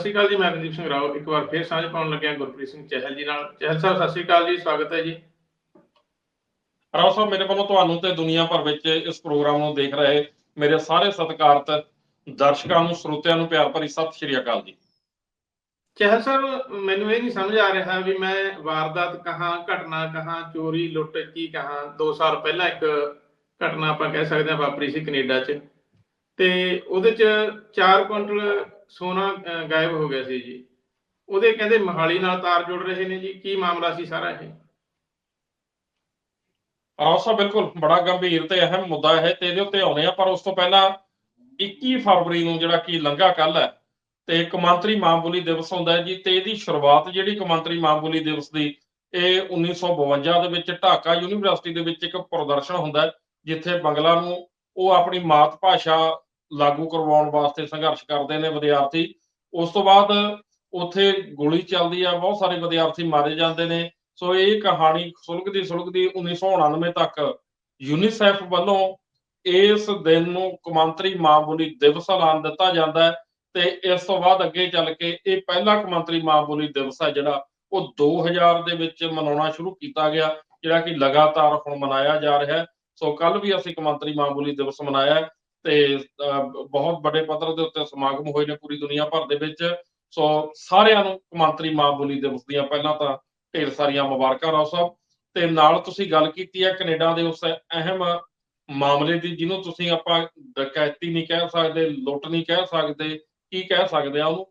ਸ਼੍ਰੀ ਅਕਾਲ ਜੀ ਮੈਂ ਰਣਦੀਪ ਸਿੰਘ ਰਾਓ। ਇੱਕ ਵਾਰ ਫੇਰ ਸਾਂਝ ਪਾਉਣ ਲੱਗਿਆ ਗੁਰਪ੍ਰੀਤ ਸਿੰਘ ਚਹਿਲ ਜੀ ਨਾਲ। ਚਹਿਲ ਸਾਹਿਬ ਸਤਿ ਸ਼੍ਰੀ ਅਕਾਲ ਜੀ ਸਵਾਗਤ ਹੈ ਜੀ। ਰਾਓ ਸਾਹਿਬ ਮੇਰੇ ਵੱਲੋਂ ਤੁਹਾਨੂੰ ਤੇ ਦੁਨੀਆ ਭਰ ਵਿੱਚ ਇਸ ਪ੍ਰੋਗਰਾਮ ਨੂੰ ਦੇਖ ਰਹੇ ਮੇਰੇ ਸਾਰੇ ਸਤਿਕਾਰਤ ਦਰਸ਼ਕਾਂ ਨੂੰ ਸਰੋਤਿਆਂ ਨੂੰ ਪਿਆਰ ਭਰੀ ਸਤਿ ਸ਼੍ਰੀ ਅਕਾਲ ਜੀ। ਚਹਿਲ ਸਾਹਿਬ ਮੈਨੂੰ ਇਹ ਨਹੀਂ ਸਮਝ ਆ ਰਿਹਾ ਵੀ ਮੈਂ ਵਾਰਦਾਤ ਕਹਾਂ ਘਟਨਾ ਕਹਾਂ ਚੋਰੀ ਲੁੱਟ ਕੀ ਕਹਾਂ। 2 ਸਾਲ ਪਹਿਲਾਂ ਇੱਕ ਘਟਨਾ ਆਪਾਂ ਕਹਿ ਸਕਦੇ ਹਾਂ ਵਾਪਰੀ ਸੀ ਕੈਨੇਡਾ 'ਚ। ਤੇ ਉਹਦੇ 'ਚ 4 ਕੁਇੰਟਲ ਸੋਨਾ ਗਾਇਬ ਹੋ ਗਿਆ ਸੀ ਜੀ। ਉਹਦੇ ਕਹਿੰਦੇ ਮਹਾਲੀ ਨਾਲ ਤਾਰ ਜੁੜ ਰਹੇ ਨੇ ਜੀ। ਕੀ ਮਾਮਲਾ ਸੀ ਸਾਰਾ ਇਹ? ਰਾਓ ਬਿਲਕੁਲ। ਬੜਾ ਗੰਭੀਰ ਤੇ ਅਹਿਮ ਮੁੱਦਾ ਹੈ ਤੇ ਇਹਦੇ ਉੱਤੇ ਆਉਣੇ ਆ ਪਰ ਉਸ ਤੋਂ ਪਹਿਲਾਂ 21 ਫਰਵਰੀ ਨੂੰ ਜਿਹੜਾ ਕਿ ਲੰਘਾ ਕੱਲ ਹੈ, ਤੇ ਕਮਾਂਤਰੀ ਮਾਂ ਬੋਲੀ ਦਿਵਸ ਹੁੰਦਾ ਹੈ ਜੀ, ਤੇ ਇਹਦੀ ਸ਼ੁਰੂਆਤ ਜਿਹੜੀ ਕੌਮਾਂਤਰੀ ਮਾਂ ਬੋਲੀ ਦਿਵਸ ਦੀ, ਇਹ 1952 ਦੇ ਵਿੱਚ ਢਾਕਾ ਯੂਨੀਵਰਸਿਟੀ ਦੇ ਵਿੱਚ ਇੱਕ ਪ੍ਰਦਰਸ਼ਨ ਹੁੰਦਾ ਹੈ, ਜਿੱਥੇ ਬੰਗਲਾ ਨੂੰ ਉਹ ਆਪਣੀ ਮਾਤ ਭਾਸ਼ਾ ਲਾਗੂ ਕਰਵਾਉਣ ਵਾਸਤੇ ਸੰਘਰਸ਼ ਕਰਦੇ ਨੇ ਵਿਦਿਆਰਥੀ। ਉਸ ਤੋਂ ਬਾਅਦ ਉੱਥੇ ਗੋਲੀ ਚੱਲਦੀ ਆ, ਬਹੁਤ ਸਾਰੇ ਵਿਦਿਆਰਥੀ ਮਾਰੇ ਜਾਂਦੇ ਨੇ। ਸੋ ਇਹ ਕਹਾਣੀ ਸੁਲਗਦੀ ਸੁਲਗਦੀ 1999 ਤੱਕ ਯੂਨੀਸੈਫ ਵੱਲੋਂ ਇਸ ਦਿਨ ਨੂੰ ਕੌਮਾਂਤਰੀ ਮਾਂ ਬੋਲੀ ਦਿਵਸ ਐਲਾਨ ਦਿੱਤਾ ਜਾਂਦਾ ਹੈ ਤੇ ਇਸ ਤੋਂ ਬਾਅਦ ਅੱਗੇ ਚੱਲ ਕੇ ਇਹ ਪਹਿਲਾ ਕੌਮਾਂਤਰੀ ਮਾਂ ਬੋਲੀ ਦਿਵਸ ਹੈ ਜਿਹੜਾ ਉਹ 2000 ਦੇ ਵਿੱਚ ਮਨਾਉਣਾ ਸ਼ੁਰੂ ਕੀਤਾ ਗਿਆ, ਜਿਹੜਾ ਕਿ ਲਗਾਤਾਰ ਹੁਣ ਮਨਾਇਆ ਜਾ ਰਿਹਾ ਹੈ। ਸੋ ਕੱਲ ਵੀ ਅਸੀਂ ਕੌਮਾਂਤਰੀ ਮਾਂ ਬੋਲੀ ਦਿਵਸ ਮਨਾਇਆ ਤੇ ਬਹੁਤ ਵੱਡੇ ਪੱਧਰ ਦੇ ਉੱਤੇ ਸਮਾਗਮ ਹੋਏ ਨੇ ਪੂਰੀ ਦੁਨੀਆ ਭਰ ਦੇ ਵਿੱਚ। ਸੋ ਸਾਰਿਆਂ ਨੂੰ ਕੌਮਾਂਤਰੀ ਮਾਂ ਬੋਲੀ ਦਿਵਸ ਦੀਆਂ ਪਹਿਲਾਂ ਤਾਂ ਢੇਰ ਸਾਰੀਆਂ ਮੁਬਾਰਕਾਂ ਰਾਓ ਸਾਹਿਬ। ਤੇ ਨਾਲ ਤੁਸੀਂ ਗੱਲ ਕੀਤੀ ਹੈ ਕੈਨੇਡਾ ਦੇ ਉਸ ਅਹਿਮ ਮਾਮਲੇ ਦੀ, ਜਿਹਨੂੰ ਤੁਸੀਂ ਆਪਾਂ ਡਕੈਤੀ ਨਹੀਂ ਕਹਿ ਸਕਦੇ, ਲੁੱਟ ਨਹੀਂ ਕਹਿ ਸਕਦੇ, ਕੀ ਕਹਿ ਸਕਦੇ ਆ ਉਹਨੂੰ?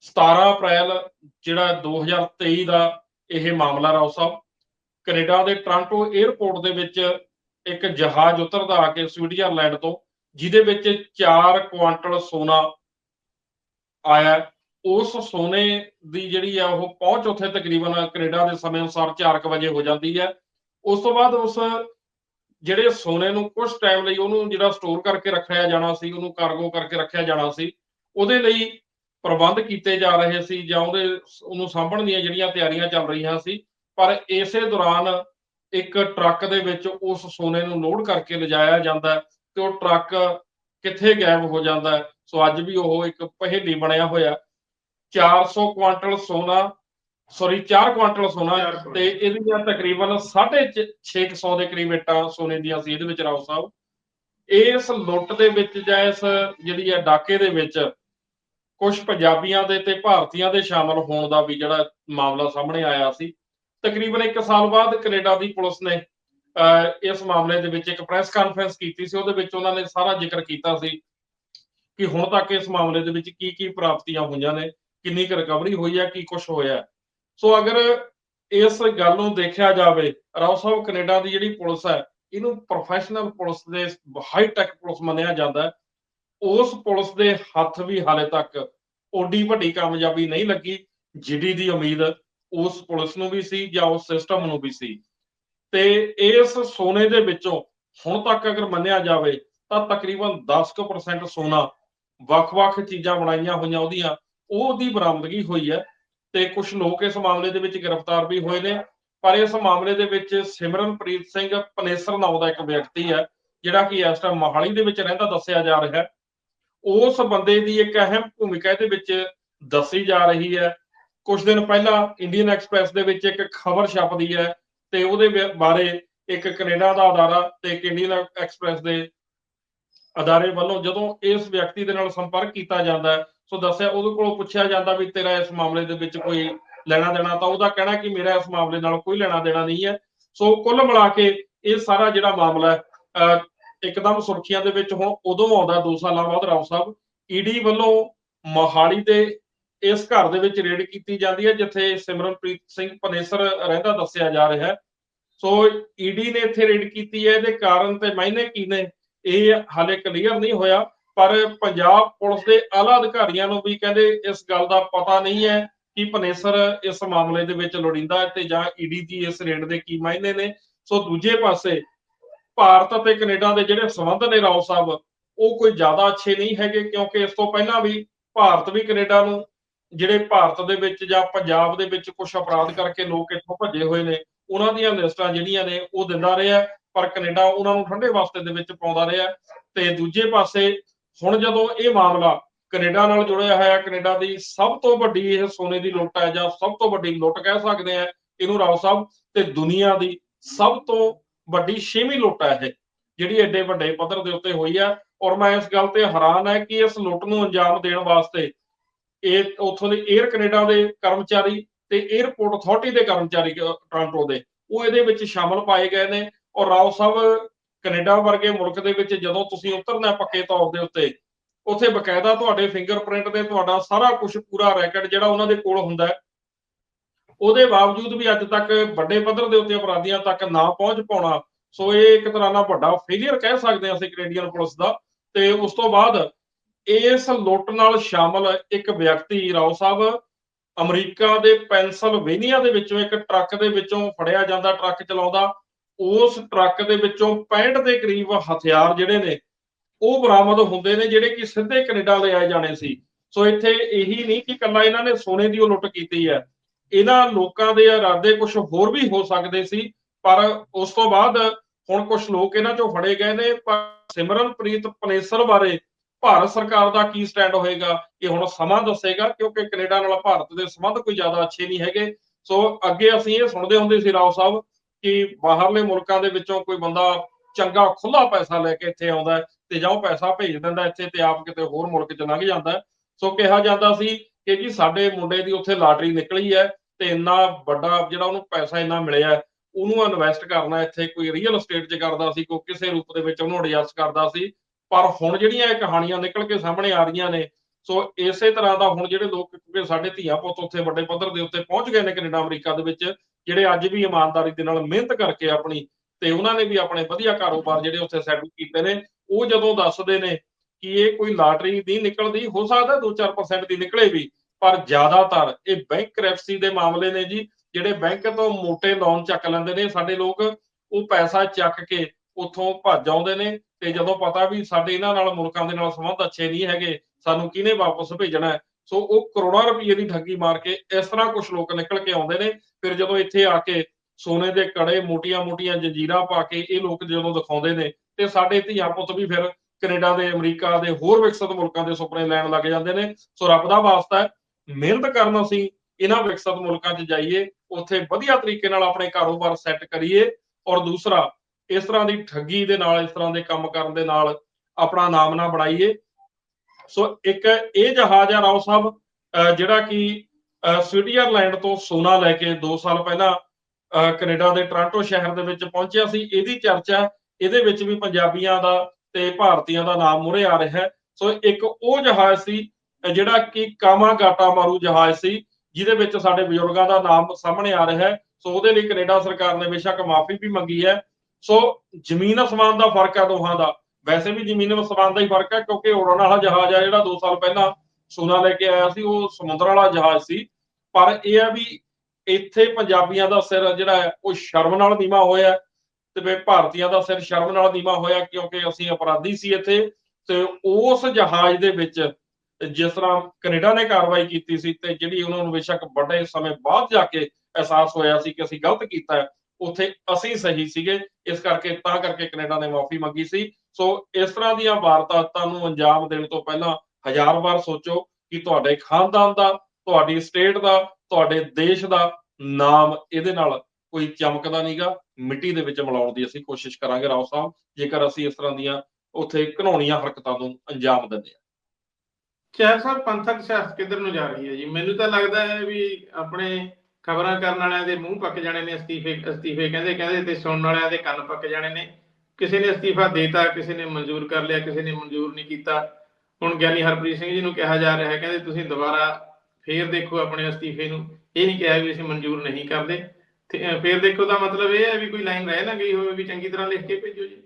17 ਅਪ੍ਰੈਲ ਜਿਹੜਾ 2023 ਦਾ ਇਹ ਮਾਮਲਾ ਰਾਓ ਸਾਹਿਬ, ਕੈਨੇਡਾ ਦੇ ਟ੍ਰਾਂਟੋ 에ਅਰਪੋਰਟ ਦੇ ਵਿੱਚ ਇੱਕ ਜਹਾਜ਼ ਉਤਰਦਾ ਆ ਕੇ ਸਵਿਟਜ਼ਰਲੈਂਡ ਤੋਂ ਜਿਹਦੇ ਵਿੱਚ 4 ਕੁਆਂਟਲ ਸੋਨਾ ਆਇਆ ਉਸ ਸੋਨੇ ਦੀ ਜਿਹੜੀ ਆ ਉਹ ਪਹੁੰਚ ਉੱਥੇ ਤਕਰੀਬਨ ਕੈਨੇਡਾ ਦੇ ਸਮੇਂ ਅਨੁਸਾਰ 4:00 ਵਜੇ ਹੋ ਜਾਂਦੀ ਹੈ। ਉਸ ਤੋਂ ਬਾਅਦ ਉਸ ਜਿਹੜੇ ਸੋਨੇ ਨੂੰ ਕੁਝ ਟਾਈਮ ਲਈ ਉਹਨੂੰ ਜਿਹੜਾ ਸਟੋਰ ਕਰਕੇ ਰੱਖਿਆ ਜਾਣਾ ਸੀ, ਉਹਨੂੰ ਕਾਰਗੋ ਕਰਕੇ ਰੱਖਿਆ ਜਾਣਾ ਸੀ, ਉਹਦੇ ਲਈ ਪ੍ਰਬੰਧ ਕੀਤੇ ਜਾ ਰਹੇ ਸੀ ਜਾਂ ਉਹਦੇ ਉਹਨੂੰ ਸਾਂਭਣ ਦੀਆਂ ਜਿਹੜੀਆਂ ਤਿਆਰੀਆਂ ਚੱਲ ਰਹੀਆਂ ਸੀ, ਪਰ ਇਸੇ ਦੌਰਾਨ ਇੱਕ ਟਰੱਕ ਦੇ ਵਿੱਚ ਉਸ ਸੋਨੇ ਨੂੰ ਲੋਡ ਕਰਕੇ ਲਿਜਾਇਆ ਜਾਂਦਾ ਤੇ ਉਹ ਟਰੱਕ ਕਿੱਥੇ ਗਾਇਬ ਹੋ ਜਾਂਦਾ ਹੈ। ਸੋ ਅੱਜ ਵੀ ਉਹ ਇੱਕ ਪਹੇਲੀ ਬਣਿਆ ਹੋਇਆ। 400 ਕੁਆਂਟਲ ਸੋਨਾ ਸੌਰੀ 4 ਕੁਆਂਟਲ ਸੋਨਾ। ਤੇ ਇਹਦੀਆਂ ਤਕਰੀਬਨ 650 ਦੇ ਕਰੀਬ ਇੱਟਾਂ ਸੋਨੇ ਦੀਆਂ ਸੀ ਇਹਦੇ ਵਿੱਚ ਰਾਓ ਸਾਹਿਬ। ਇਸ ਲੁੱਟ ਦੇ ਵਿੱਚ ਜਾਂ ਇਸ ਜਿਹੜੀ ਹੈ ਡਾਕੇ ਦੇ ਵਿੱਚ ਕੁਝ ਪੰਜਾਬੀਆਂ ਦੇ ਤੇ ਭਾਰਤੀਆਂ ਦੇ ਸ਼ਾਮਲ ਹੋਣ ਦਾ ਵੀ ਜਿਹੜਾ ਮਾਮਲਾ ਸਾਹਮਣੇ ਆਇਆ ਸੀ। ਤਕਰੀਬਨ 1 ਸਾਲ ਬਾਅਦ ਕੈਨੇਡਾ ਦੀ ਪੁਲਿਸ ਨੇ ਇਸ ਮਾਮਲੇ ਦੇ ਵਿੱਚ ਇੱਕ ਪ੍ਰੈਸ ਕਾਨਫਰੰਸ ਕੀਤੀ ਸੀ, ਉਹਦੇ ਵਿੱਚ ਉਹਨਾਂ ਨੇ ਸਾਰਾ ਜ਼ਿਕਰ ਕੀਤਾ ਸੀ ਕਿ ਹੁਣ ਤੱਕ ਇਸ ਮਾਮਲੇ ਦੇ ਵਿੱਚ ਕੀ ਕੀ ਪ੍ਰਾਪਤੀਆਂ ਹੋਈਆਂ ਨੇ, ਕਿੰਨੀ ਕੁ ਰਿਕਵਰੀ ਹੋਈ ਹੈ, ਕੀ ਕੁਝ ਹੋਇਆ ਸੋ ਅਗਰ ਇਸ ਗੱਲ ਨੂੰ ਦੇਖਿਆ ਜਾਵੇ, ਰਾਓ ਸਾਹਿਬ, ਕੈਨੇਡਾ ਦੀ ਜਿਹੜੀ ਪੁਲਿਸ ਹੈ, ਇਹਨੂੰ ਪ੍ਰੋਫੈਸ਼ਨਲ ਪੁਲਿਸ ਦੇ ਹਾਈ ਟੈਕ ਪੁਲਿਸ ਮੰਨਿਆ ਜਾਂਦਾ ਉਸ ਪੁਲਿਸ ਦੇ ਹੱਥ ਵੀ ਹਾਲੇ ਤੱਕ ਓਡੀ ਵੱਡੀ ਕਾਮਯਾਬੀ ਨਹੀਂ ਲੱਗੀ ਜਿਹੜੀ ਦੀ ਉਮੀਦ ਉਸ ਪੁਲਿਸ ਨੂੰ ਵੀ ਸੀ ਜਾਂ ਉਸ ਸਿਸਟਮ ਨੂੰ ਵੀ ਸੀ। ਤੇ ਇਸ ਸੋਨੇ ਦੇ ਵਿੱਚੋਂ ਹੁਣ ਤੱਕ ਅਗਰ ਮੰਨਿਆ ਜਾਵੇ ਤਾਂ ਤਕਰੀਬਨ 10% ਸੋਨਾ ਵੱਖ-ਵੱਖ ਚੀਜ਼ਾਂ ਬਣਾਈਆਂ ਹੋਈਆਂ ਉਹਦੀਆਂ, ਉਹਦੀ ਬਰਾਮਦਗੀ ਹੋਈ ਹੈ ਤੇ ਕੁਝ ਲੋਕ ਇਸ ਮਾਮਲੇ ਦੇ ਵਿੱਚ ਗ੍ਰਿਫਤਾਰ ਵੀ ਹੋਏ ਨੇ, ਪਰ ਇਸ ਮਾਮਲੇ ਦੇ ਵਿੱਚ ਸਿਮਰਨਪ੍ਰੀਤ ਸਿੰਘ ਪਨੇਸਰ ਨਾਮ ਦਾ ਇੱਕ ਵਿਅਕਤੀ ਹੈ, ਜਿਹੜਾ ਕਿ ਇਸ ਟਾਈਮ ਮੋਹਾਲੀ ਦੇ ਵਿੱਚ ਰਹਿੰਦਾ ਦੱਸਿਆ ਜਾ ਰਿਹਾ ਹੈ। ਉਸ ਬੰਦੇ ਦੀ ਇੱਕ ਅਹਿਮ ਭੂਮਿਕਾ ਇਹਦੇ ਵਿੱਚ ਦੱਸੀ ਜਾ ਰਹੀ ਹੈ। ਕੁਝ ਦਿਨ ਪਹਿਲਾਂ ਇੰਡੀਅਨ ਐਕਸਪ੍ਰੈਸ ਦੇ ਵਿੱਚ ਇੱਕ ਖਬਰ ਛਪਦੀ ਹੈ ਤੇ ਉਹਦੇ ਬਾਰੇ ਇੱਕ ਕੈਨੇਡਾ ਦਾ ਅਦਾਰਾ ਤੇ ਇੱਕ ਐਕਸਪ੍ਰੈਸ ਦੇ ਅਦਾਰੇ ਵੱਲੋਂ ਜਦੋਂ ਇਸ ਵਿਅਕਤੀ ਦੇ ਨਾਲ ਸੰਪਰਕ ਕੀਤਾ ਜਾਂਦਾ ਸੋ ਦੱਸਿਆ ਉਹਦੇ ਕੋਲੋਂ ਪੁੱਛਿਆ ਜਾਂਦਾ ਵੀ ਤੇਰਾ ਇਸ ਮਾਮਲੇ ਦੇ ਵਿੱਚ ਕੋਈ ਲੈਣਾ ਦੇਣਾ ਤਾਂ ਉਹਦਾ ਕਹਿਣਾ ਕਿ ਮੇਰਾ ਇਸ ਮਾਮਲੇ ਨਾਲ ਕੋਈ ਲੈਣਾ ਦੇਣਾ ਨਹੀਂ ਹੈ। ਸੋ ਕੁੱਲ ਮਿਲਾ ਕੇ ਇਹ ਸਾਰਾ ਜਿਹੜਾ ਮਾਮਲਾ ਹੈ ਅਹ, ਇੱਕਦਮ ਸੁਰਖੀਆਂ ਦੇ ਵਿੱਚ ਹੁਣ ਉਦੋਂ ਆਉਂਦਾ 2 ਸਾਲਾਂ ਬਾਅਦ ਰਾਓ ਸਾਹਿਬ ਈਡੀ ਵੱਲੋਂ ਮੋਹਾਲੀ ਦੇ ਇਸ ਘਰ ਦੇ ਵਿੱਚ ਰੇਡ ਕੀਤੀ ਜਾਂਦੀ ਹੈ, ਜਿੱਥੇ ਸਿਮਰਨਪ੍ਰੀਤ ਸਿੰਘ ਪਨੇਸਰ ਰਹਿੰਦਾ ਦੱਸਿਆ ਜਾ ਰਿਹਾ ਹੈ। ਸੋ ਈਡੀ ਨੇ ਇੱਥੇ ਰੇਡ ਕੀਤੀ ਹੈ, ਇਹਦੇ ਕਾਰਨ ਤੇ ਮਾਇਨੇ ਕੀ ਨੇ, ਇਹ ਹਾਲੇ ਕਲੀਅਰ ਨਹੀਂ ਹੋਇਆ। ਪਰ ਪੰਜਾਬ ਪੁਲਿਸ ਦੇ ਆਲਾ ਅਧਿਕਾਰੀਆਂ ਨੂੰ ਵੀ ਕਹਿੰਦੇ ਇਸ ਗੱਲ ਦਾ ਪਤਾ ਨਹੀਂ ਹੈ ਕਿ ਪਨੇਸਰ ਇਸ ਮਾਮਲੇ ਦੇ ਵਿੱਚ ਲੋੜਿੰਦਾ ਹੈ ਤੇ ਜਾਂ ਈਡੀ ਦੀ ਇਸ ਰੇਡ ਦੇ ਕੀ ਮਾਇਨੇ ਨੇ। ਸੋ ਦੂਜੇ ਪਾਸੇ, ਭਾਰਤ ਅਤੇ ਕੈਨੇਡਾ ਦੇ ਜਿਹੜੇ ਸੰਬੰਧ ਨੇ ਰਾਓ ਸਾਹਿਬ, ਉਹ ਕੋਈ ਜ਼ਿਆਦਾ ਅੱਛੇ ਨਹੀਂ ਹੈਗੇ, ਕਿਉਂਕਿ ਇਸ ਤੋਂ ਪਹਿਲਾਂ ਵੀ ਭਾਰਤ ਵੀ ਕੈਨੇਡਾ ਨੂੰ ਜਿਹੜੇ ਭਾਰਤ ਦੇ ਵਿੱਚ ਜਾਂ ਪੰਜਾਬ ਦੇ ਵਿੱਚ ਕੁਝ ਅਪਰਾਧ ਕਰਕੇ ਲੋਕ ਇੱਥੋਂ ਭੱਜੇ ਹੋਏ ਨੇ, ਉਹਨਾਂ ਦੀਆਂ ਲਿਸਟਾਂ ਜਿਹੜੀਆਂ ਨੇ ਉਹ ਦਿੰਦਾ ਰਿਹਾ ਪਰ ਕੈਨੇਡਾ ਉਹਨਾਂ ਨੂੰ ਠੰਡੇ ਵਾਸਤੇ ਦੇ ਵਿੱਚ ਪਾਉਂਦਾ ਰਿਹਾ ਤੇ ਦੂਜੇ ਪਾਸੇ ਹੁਣ ਜਦੋਂ ਇਹ ਮਾਮਲਾ ਕੈਨੇਡਾ ਨਾਲ ਜੁੜਿਆ ਹੋਇਆ, ਕੈਨੇਡਾ ਦੀ ਸਭ ਤੋਂ ਵੱਡੀ ਇਹ ਸੋਨੇ ਦੀ ਲੁੱਟ ਹੈ ਜਾਂ ਸਭ ਤੋਂ ਵੱਡੀ ਲੁੱਟ ਕਹਿ ਸਕਦੇ ਆ ਇਹਨੂੰ ਰਾਓ ਸਾਹਿਬ, ਤੇ ਦੁਨੀਆ ਦੀ ਸਭ ਤੋਂ ਵੱਡੀ ਛੇਵੀਂ ਲੁੱਟ ਹੈ ਇਹ, ਜਿਹੜੀ ਐਡੇ ਵੱਡੇ ਪੱਧਰ ਦੇ ਉੱਤੇ ਹੋਈ ਹੈ ਔਰ ਮੈਂ ਇਸ ਗੱਲ ਤੇ ਹੈਰਾਨ ਹੈ ਕਿ ਇਸ ਲੁੱਟ ਨੂੰ ਅੰਜਾਮ ਦੇਣ ਵਾਸਤੇ ਇਹ ਉੱਥੋਂ ਦੇ 에ਅਰ ਕੈਨੇਡਾ ਦੇ ਕਰਮਚਾਰੀ ਤੇ 에ਅਰਪੋਰਟ ਅਥਾਰਟੀ ਦੇ ਕਰਮਚਾਰੀ ਅਹ, ਦੇ ਉਹ ਇਹਦੇ ਵਿੱਚ ਸ਼ਾਮਲ ਪਾਏ ਗਏ ਨੇ ਔਰ ਰਾਓ ਸਾਹਿਬ ਕੈਨੇਡਾ ਵਰਗੇ ਮੁਲਕ ਦੇ ਵਿੱਚ ਜਦੋਂ ਤੁਸੀਂ ਉਤਰਨਾ ਪੱਕੇ ਤੌਰ ਦੇ ਉੱਤੇ ਉੱਥੇ ਬਕਾਇਦਾ ਤੁਹਾਡੇ ਫਿੰਗਰਪ੍ਰਿੰਟ ਤੇ ਤੁਹਾਡਾ ਸਾਰਾ ਕੁਝ ਪੂਰਾ ਰੈਕਡ ਜਿਹੜਾ ਉਹਨਾਂ ਦੇ ਕੋਲ ਹੁੰਦਾ ਹੈ ਉਹਦੇ ਬਾਵਜੂਦ ਵੀ ਅੱਜ ਤੱਕ ਵੱਡੇ ਪੱਧਰ ਦੇ ਉੱਤੇ ਅਪਰਾਧੀਆਂ ਤੱਕ ਨਾ ਪਹੁੰਚ ਪਾਉਣਾ ਸੋ ਇਹ ਇੱਕ ਤਰ੍ਹਾਂ ਦਾ ਵੱਡਾ ਫੇਲਿਅਰ ਕਹਿ ਸਕਦੇ ਹਾਂ ਅਸੀਂ ਕੈਨੇਡੀਅਨ ਪੁਲਿਸ ਦਾ ਤੇ ਉਸ ਤੋਂ ਬਾਅਦ ਇਸ ਲੁੱਟ ਨਾਲ ਸ਼ਾਮਲ ਇੱਕ ਵਿਅਕਤੀ ਰਾਓ ਸਾਹਿਬ, ਅਮਰੀਕਾ ਦੇ ਪੈਨਸਲਵੇਨੀਆ ਦੇ ਵਿੱਚੋਂ ਇੱਕ ਟਰੱਕ ਦੇ ਵਿੱਚੋਂ ਫੜਿਆ ਜਾਂਦਾ, ਟਰੱਕ ਚਲਾਉਂਦਾ। ਉਸ ਟਰੱਕ ਦੇ ਵਿੱਚੋਂ 65 ਦੇ ਕਰੀਬ ਹਥਿਆਰ ਜਿਹੜੇ ਨੇ, ਉਹ ਬਰਾਮਦ ਹੁੰਦੇ ਨੇ, ਜਿਹੜੇ ਕਿ ਸਿੱਧੇ ਕੈਨੇਡਾ ਲੈ ਆਏ ਜਾਣੇ ਸੀ। ਸੋ ਇੱਥੇ ਇਹੀ ਨਹੀਂ ਕਿ ਕੱਲਾ ਇਹਨਾਂ ਨੇ ਸੋਨੇ ਦੀ ਉਹ ਲੁੱਟ ਕੀਤੀ ਹੈ। ਇਹਨਾਂ ਲੋਕਾਂ ਦੇ ਇਰਾਦੇ ਕੁਝ ਹੋਰ ਵੀ ਹੋ ਸਕਦੇ ਸੀ, ਪਰ ਉਸ ਤੋਂ ਬਾਅਦ ਹੁਣ ਕੁਝ ਲੋਕ ਇਹਨਾਂ ਚੋਂ ਫੜੇ ਗਏ ਨੇ, ਪਰ ਸਿਮਰਨਪ੍ਰੀਤ ਪਨੇਸਰ ਬਾਰੇ ਭਾਰਤ ਸਰਕਾਰ ਦਾ ਕੀ ਸਟੈਂਡ ਹੋਏਗਾ, ਇਹ ਹੁਣ ਸਮਾਂ ਦੱਸੇਗਾ, ਕਿਉਂਕਿ ਕੈਨੇਡਾ ਨਾਲ ਭਾਰਤ ਦੇ ਸੰਬੰਧ ਕੋਈ ਜ਼ਿਆਦਾ ਅੱਛੇ ਨਹੀਂ ਹੈਗੇ। ਸੋ ਅੱਗੇ ਅਸੀਂ ਇਹ ਸੁਣਦੇ ਹੁੰਦੇ ਸੀ ਰਾਓ ਸਾਹਿਬ ਕਿ ਬਾਹਰਲੇ ਮੁਲਕਾਂ ਦੇ ਵਿੱਚੋਂ ਕੋਈ ਬੰਦਾ ਚੰਗਾ ਖੁੱਲਾ ਪੈਸਾ ਲੈ ਕੇ ਇੱਥੇ ਆਉਂਦਾ ਤੇ ਜਾਂ ਉਹ ਪੈਸਾ ਭੇਜ ਦਿੰਦਾ ਇੱਥੇ ਤੇ ਆਪ ਕਿਤੇ ਹੋਰ ਮੁਲਕ 'ਚ ਲੰਘ ਜਾਂਦਾ ਸੋ ਕਿਹਾ ਜਾਂਦਾ ਸੀ ਕਿ ਜੀ ਸਾਡੇ ਮੁੰਡੇ ਦੀ ਉੱਥੇ ਲਾਟਰੀ ਨਿਕਲੀ ਹੈ ਤੇ ਇੰਨਾ ਵੱਡਾ ਜਿਹੜਾ ਉਹਨੂੰ ਪੈਸਾ ਇੰਨਾ ਮਿਲਿਆ ਉਹਨੂੰ ਇਨਵੈਸਟ ਕਰਨਾ ਇੱਥੇ ਕੋਈ ਰੀਅਲ estate 'ਚ ਕਰਦਾ ਸੀ, ਕੋਈ ਕਿਸੇ ਰੂਪ ਦੇ ਵਿੱਚ ਉਹਨੂੰ ਐਡਜਸਟ ਕਰਦਾ ਸੀ। ਪਰ ਹੁਣ ਜਿਹੜੀਆਂ ਇਹ ਕਹਾਣੀਆਂ ਨਿਕਲ ਕੇ ਸਾਹਮਣੇ ਆ ਰਹੀਆਂ ਨੇ, ਸੋ ਇਸੇ ਤਰ੍ਹਾਂ ਦਾ ਹੁਣ ਜਿਹੜੇ ਲੋਕ ਕਿਉਂਕਿ ਸਾਡੇ ਧੀਆ ਪੁੱਤ ਉੱਥੇ ਵੱਡੇ ਪੱਧਰ ਦੇ ਉੱਤੇ ਪਹੁੰਚ ਗਏ ਨੇ ਕੈਨੇਡਾ, ਅਮਰੀਕਾ ਦੇ ਵਿੱਚ, ਜਿਹੜੇ ਅੱਜ ਵੀ ਇਮਾਨਦਾਰੀ ਦੇ ਨਾਲ ਮਿਹਨਤ ਕਰਕੇ ਆਪਣੀ ਤੇ ਉਹਨਾਂ ਨੇ ਵੀ ਆਪਣੇ ਵਧੀਆ ਕਾਰੋਬਾਰ ਜਿਹੜੇ ਉੱਥੇ ਸੈਟਲ ਕੀਤੇ ਨੇ, ਉਹ ਜਦੋਂ ਦੱਸਦੇ ਨੇ ਕਿ ਇਹ ਕੋਈ ਲਾਟਰੀ ਨਹੀਂ ਨਿਕਲਦੀ, ਹੋ ਸਕਦਾ 2-4% ਦੀ ਨਿਕਲੇ ਵੀ, ਪਰ ਜ਼ਿਆਦਾਤਰ ਇਹ ਬੈਂਕ ਕਰੈਪਸੀ ਦੇ ਮਾਮਲੇ ਨੇ ਜੀ, ਜਿਹੜੇ ਬੈਂਕ ਤੋਂ ਮੋٹے ਲੋਨ ਚੱਕ ਲੈਂਦੇ ਨੇ ਸਾਡੇ ਲੋਕ, ਉਹ ਪੈਸਾ ਚੱਕ ਕੇ ਉੱਥੋਂ ਭੱਜ ਆਉਂਦੇ ਨੇ ਤੇ ਜਦੋਂ ਪਤਾ ਵੀ ਸਾਡੇ ਇਹਨਾਂ ਨਾਲ ਮੁਲਕਾਂ ਦੇ ਨਾਲ ਸੰਬੰਧ ਅੱਛੇ ਨਹੀਂ ਹੈਗੇ, ਸਾਨੂੰ ਕਿਹਨੇ ਵਾਪਸ ਭੇਜਣਾ ਹੈ? ਸੋ ਉਹ ਕਰੋੜਾਂ ਰੁਪਏ ਦੀ ਠੱਗੀ ਮਾਰ ਕੇ ਇਸ ਤਰ੍ਹਾਂ ਕੁਝ ਲੋਕ ਨਿਕਲ ਕੇ ਆਉਂਦੇ ਨੇ। ਫਿਰ ਜਦੋਂ ਇੱਥੇ ਆ ਕੇ ਸੋਨੇ ਦੇ ਕੜੇ, ਮੋਟੀਆਂ-ਮੋਟੀਆਂ ਜੰਜੀਰਾਂ ਪਾ ਕੇ ਇਹ ਲੋਕ ਜਦੋਂ ਦਿਖਾਉਂਦੇ ਨੇ ਤੇ ਸਾਡੇ ਧੀਆਂ ਪੁੱਤ ਵੀ ਫਿਰ ਕੈਨੇਡਾ ਦੇ, ਅਮਰੀਕਾ ਦੇ ਹੋਰ ਵਿਕਸਿਤ ਮੁਲਕਾਂ ਦੇ ਸੁਪਨੇ ਲੈਣ ਲੱਗ ਜਾਂਦੇ ਨੇ। ਸੋ ਰੱਬ ਦਾ ਵਾਸਤਾ ਹੈ, ਮਿਹਨਤ ਕਰਨ ਅਸੀਂ ਇਹਨਾਂ ਵਿਕਸਿਤ ਮੁਲਕਾਂ 'ਚ ਜਾਈਏ, ਉੱਥੇ ਵਧੀਆ ਤਰੀਕੇ ਨਾਲ ਆਪਣੇ ਕਾਰੋਬਾਰ ਸੈੱਟ ਕਰੀਏ ਔਰ ਦੂਸਰਾ ਇਸ ਤਰ੍ਹਾਂ ਦੀ ਠੱਗੀ ਦੇ ਨਾਲ, ਇਸ ਤਰ੍ਹਾਂ ਦੇ ਕੰਮ ਕਰਨ ਦੇ ਨਾਲ ਆਪਣਾ ਨਾਮ ਨਾ ਬਣਾਈਏ। ਸੋ ਇੱਕ ਇਹ ਜਹਾਜ਼ ਆ ਰਾਓ ਸਾਹਿਬ ਅਹ ਜਿਹੜਾ ਕਿ ਅਹ ਸਵਿਟਜ਼ਰਲੈਂਡ ਤੋਂ ਸੋਨਾ ਲੈ ਕੇ 2 ਸਾਲ ਪਹਿਲਾਂ ਅਹ ਕੈਨੇਡਾ ਦੇ ਟੋਰਾਂਟੋ ਸ਼ਹਿਰ ਦੇ ਵਿੱਚ ਪਹੁੰਚਿਆ ਸੀ। ਇਹਦੀ ਚਰਚਾ, ਇਹਦੇ ਵਿੱਚ ਵੀ ਪੰਜਾਬੀਆਂ ਦਾ ਤੇ ਭਾਰਤੀਆਂ ਦਾ ਨਾਮ ਮੁਰੇ ਆ ਰਿਹਾ ਹੈ। ਸੋ ਇੱਕ ਉਹ ਜਹਾਜ਼ ਸੀ ਜਿਹੜਾ ਕਿ ਕਾਮਾਗਾਟਾ ਮਾਰੂ ਜਹਾਜ਼ ਸੀ, ਜਿਹਦੇ ਵਿੱਚ ਸਾਡੇ ਬਜ਼ੁਰਗਾਂ ਦਾ ਨਾਮ ਸਾਹਮਣੇ ਆ ਰਿਹਾ ਹੈ। ਸੋ ਉਹਦੇ ਲਈ ਕੈਨੇਡਾ ਸਰਕਾਰ ਨੇ ਬੇਸ਼ੱਕ ਮਾਫੀ ਵੀ ਮੰਗੀ ਹੈ। ਸੋ ਜ਼ਮੀਨ ਅਸਮਾਨ ਦਾ ਫ਼ਰਕ ਹੈ ਦੋਹਾਂ ਦਾ। ਵੈਸੇ ਵੀ ਜ਼ਮੀਨ ਅਸਮਾਨ ਦਾ ਹੀ ਫ਼ਰਕ ਹੈ ਕਿਉਂਕਿ ਉਡਣ ਵਾਲਾ ਜਹਾਜ਼ ਆ ਜਿਹੜਾ 2 ਸਾਲ ਪਹਿਲਾਂ ਸੋਨਾ ਲੈ ਕੇ ਆਇਆ ਸੀ, ਉਹ ਸਮੁੰਦਰ ਵਾਲਾ ਜਹਾਜ਼ ਸੀ। ਪਰ ਇਹ ਹੈ ਵੀ ਇੱਥੇ ਪੰਜਾਬੀਆਂ ਦਾ ਸਿਰ ਜਿਹੜਾ ਹੈ, ਉਹ ਸ਼ਰਮ ਨਾਲ ਨੀਵਾ ਹੋਇਆ ਤੇ ਭਾਰਤੀਆਂ ਦਾ ਸਿਰ ਸ਼ਰਮ ਨਾਲ ਨੀਵਾ ਹੋਇਆ ਕਿਉਂਕਿ ਅਸੀਂ ਅਪਰਾਧੀ ਸੀ ਇੱਥੇ ਤੇ ਉਸ ਜਹਾਜ਼ ਦੇ ਵਿੱਚ ਜਿਸ ਤਰ੍ਹਾਂ ਕੈਨੇਡਾ ਨੇ ਕਾਰਵਾਈ ਕੀਤੀ ਸੀ ਤੇ ਜਿਹੜੀ ਉਹਨਾਂ ਨੂੰ ਬੇਸ਼ੱਕ ਵੱਡੇ ਸਮੇਂ ਬਾਅਦ ਜਾ ਕੇ ਅਹਿਸਾਸ ਹੋਇਆ ਸੀ ਕਿ ਅਸੀਂ ਗਲਤ ਕੀਤਾ ਹੈ ਉੱਥੇ ਅਸੀਂ ਸਹੀ ਸੀਗੇ, ਇਸ ਕਰਕੇ, ਤਾਂ ਕਰਕੇ ਕੈਨੇਡਾ ਨੇ ਮਾਫੀ ਮੰਗੀ ਸੀ। ਸੋ, ਇਸ ਤਰ੍ਹਾਂ ਦੀਆਂ ਵਾਰਦਾਤਾਂ ਨੂੰ ਅੰਜਾਮ ਦੇਣ ਤੋਂ ਪਹਿਲਾਂ ਹਜ਼ਾਰ ਵਾਰ ਸੋਚੋ ਕਿ ਤੁਹਾਡੇ ਖਾਨਦਾਨ ਦਾ, ਤੁਹਾਡੀ ਸਟੇਟ ਦਾ, ਤੁਹਾਡੇ ਦੇਸ਼ ਦਾ ਨਾਮ ਇਹਦੇ ਨਾਲ ਕੋਈ ਚਮਕਦਾ ਨਹੀਂਗਾ ਮਿੱਟੀ ਦੇ ਵਿੱਚ ਮਿਲਾਉਣ ਦੀ ਅਸੀਂ ਕੋਸ਼ਿਸ਼ ਕਰਾਂਗੇ ਰਾਓ ਸਾਹਿਬ, ਜੇਕਰ ਅਸੀਂ ਇਸ ਤਰ੍ਹਾਂ ਦੀਆਂ ਉੱਥੇ ਘਣਾਉਣੀਆਂ ਹਰਕਤਾਂ ਨੂੰ ਅੰਜਾਮ ਦਿੰਦੇ ਹਾਂ। ਚਾਹੇ ਸਾਹਿਬ, ਪੰਥਕ ਸਿਆਸਤ ਕਿੱਧਰ ਨੂੰ ਜਾ ਰਹੀ ਹੈ ਜੀ? ਮੈਨੂੰ ਤਾਂ ਲੱਗਦਾ ਹੈ ਵੀ ਆਪਣੇ ਖਬਰਾਂ ਕਰਨ ਵਾਲਿਆਂ ਦੇ ਮੂੰਹ ਪੱਕ ਜਾਣੇ ਨੇ, ਅਸਤੀਫੇ ਅਸਤੀਫੇ ਕਹਿੰਦੇ ਕਹਿੰਦੇ ਤੇ ਸੁਣਨ ਵਾਲਿਆਂ ਦੇ ਕੰਨ ਪੱਕ ਜਾਣੇ ਨੇ। ਕਿਸੇ ਨੇ ਅਸਤੀਫਾ ਦੇਤਾ, ਕਿਸੇ ਨੇ ਮਨਜ਼ੂਰ ਕਰ ਲਿਆ, ਕਿਸੇ ਨੇ ਮਨਜ਼ੂਰ ਨਹੀਂ ਕੀਤਾ। ਹੁਣ ਗਿਆਨੀ ਹਰਪ੍ਰੀਤ ਸਿੰਘ ਜੀ ਨੂੰ ਕਿਹਾ ਜਾ ਰਿਹਾ ਹੈ, ਕਹਿੰਦੇ ਤੁਸੀਂ ਦੁਬਾਰਾ ਫੇਰ ਦੇਖੋ ਆਪਣੇ ਅਸਤੀਫੇ ਨੂੰ। ਇਹ ਨਹੀਂ ਕਿਹਾ ਵੀ ਅਸੀਂ ਮਨਜ਼ੂਰ ਨਹੀਂ ਕਰਦੇ। ਤੇ ਫੇਰ ਦੇਖੋ ਦਾ ਮਤਲਬ ਇਹ ਹੈ ਵੀ ਕੋਈ ਲਾਈਨ ਰਹਿ ਨਾ ਗਈ ਹੋਵੇ ਵੀ ਚੰਗੀ ਤਰ੍ਹਾਂ ਲਿਖ ਕੇ ਭੇਜੋ ਜੀ।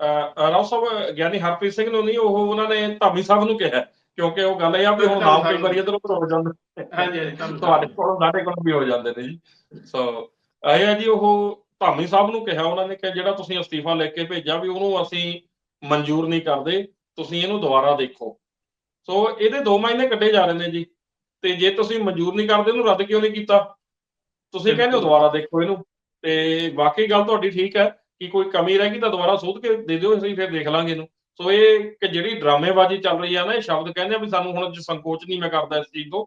ਅਹ, ਰਾਓ ਸਾਹਿਬ, ਗਿਆਨੀ ਹਰਪ੍ਰੀਤ ਸਿੰਘ ਨੂੰ ਨਹੀਂ, ਉਹ ਉਹਨਾਂ ਨੇ ਧਾਮੀ ਸਾਹਿਬ ਨੂੰ ਕਿਹਾ। ਕਿਉਂਕਿ ਉਹ ਗੱਲ ਇਹ ਆ ਵੀ ਹੁਣ ਨਾਮ ਕਈ ਵਾਰੀ ਇਧਰ ਉਧਰ ਹੋ ਜਾਂਦੇ। ਹਾਂਜੀ ਹਾਂਜੀ ਤੁਹਾਨੂੰ ਤੁਹਾਡੇ ਕੋਲ ਸਾਡੇ ਕੋਲ ਵੀ ਹੋ ਜਾਂਦੇ ਨੇ ਜੀ। ਸੋ ਇਹ ਜੀ ਉਹ ਧਾਮੀ ਸਾਹਿਬ ਨੂੰ ਕਿਹਾ ਉਹਨਾਂ ਨੇ ਕਿ ਜਿਹੜਾ ਤੁਸੀਂ ਅਸਤੀਫਾ ਲਿਖ ਕੇ ਭੇਜਿਆ ਵੀ ਉਹਨੂੰ ਅਸੀਂ ਮਨਜ਼ੂਰ ਨਹੀਂ ਕਰਦੇ ਤੁਸੀਂ ਇਹਨੂੰ ਦੁਬਾਰਾ ਦੇਖੋ। ਸੋ ਇਹਦੇ 2 ਮਹੀਨੇ ਕੱਢੇ ਜਾ ਰਹੇ ਨੇ ਜੀ। ਤੇ ਜੇ ਤੁਸੀਂ ਮਨਜ਼ੂਰ ਨਹੀਂ ਕਰਦੇ ਉਹਨੂੰ ਰੱਦ ਕਿਉਂ ਨਹੀਂ ਕੀਤਾ? ਤੁਸੀਂ ਕਹਿੰਦੇ ਹੋ ਦੁਬਾਰਾ ਦੇਖੋ ਇਹਨੂੰ। ਤੇ ਵਾਕਈ ਗੱਲ ਤੁਹਾਡੀ ਠੀਕ ਹੈ ਕਿ ਕੋਈ ਕਮੀ ਰਹਿ ਗਈ ਤਾਂ ਦੁਬਾਰਾ ਸੋਧ ਕੇ ਦੇ ਦਿਓ ਅਸੀਂ ਫਿਰ ਦੇਖ ਲਾਂਗੇ ਇਹਨੂੰ। ਸੋ ਇਹ ਕਿ ਜਿਹੜੀ ਡਰਾਮੇਬਾਜ਼ੀ ਚੱਲ ਰਹੀ ਆ ਨਾ, ਇਹ ਸ਼ਬਦ ਕਹਿੰਦੇ ਆ ਵੀ ਸਾਨੂੰ ਹੁਣ ਸੰਕੋਚ ਨਹੀਂ ਮੈਂ ਕਰਦਾ ਇਸ ਚੀਜ਼ ਤੋਂ।